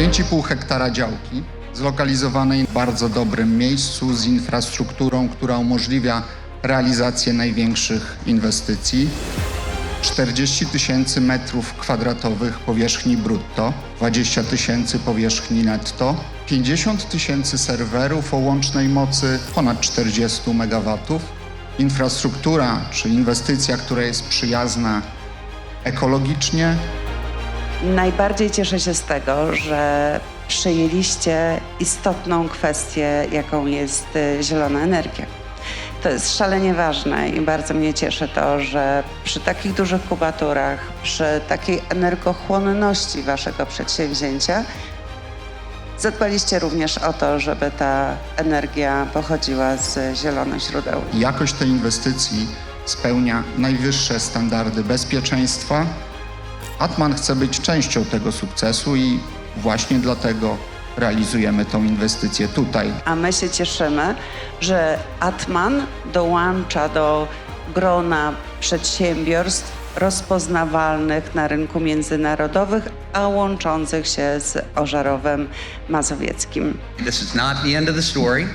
5,5 hektara działki zlokalizowanej w bardzo dobrym miejscu z infrastrukturą, która umożliwia realizację największych inwestycji. 40 tysięcy metrów kwadratowych powierzchni brutto, 20 tysięcy powierzchni netto, 50 tysięcy serwerów o łącznej mocy ponad 40 MW, infrastruktura czy inwestycja, która jest przyjazna ekologicznie, Najbardziej cieszę się z tego, że przyjęliście istotną kwestię, jaką jest y, zielona energia. To jest szalenie ważne i bardzo mnie cieszy to, że przy takich dużych kubaturach, przy takiej energochłonności waszego przedsięwzięcia, zadbaliście również o to, żeby ta energia pochodziła z zielonych źródeł. Jakość tej inwestycji spełnia najwyższe standardy bezpieczeństwa. Atman chce być częścią tego sukcesu i właśnie dlatego realizujemy tą inwestycję tutaj. A my się cieszymy, że Atman dołącza do grona przedsiębiorstw rozpoznawalnych na rynku międzynarodowych, a łączących się z Ożarowem Mazowieckim. This is not the end of the story.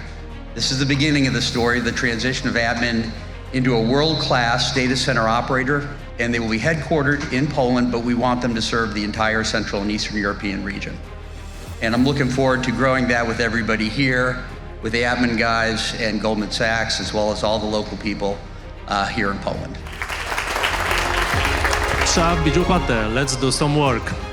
This is the beginning of the story, the transition of Admin into a world-class data center operator, and they will be headquartered in Poland, but we want them to serve the entire Central and Eastern European region. And I'm looking forward to growing that with everybody here, with the admin guys and Goldman Sachs, as well as all the local people uh, here in Poland. Bijupate, let's do some work.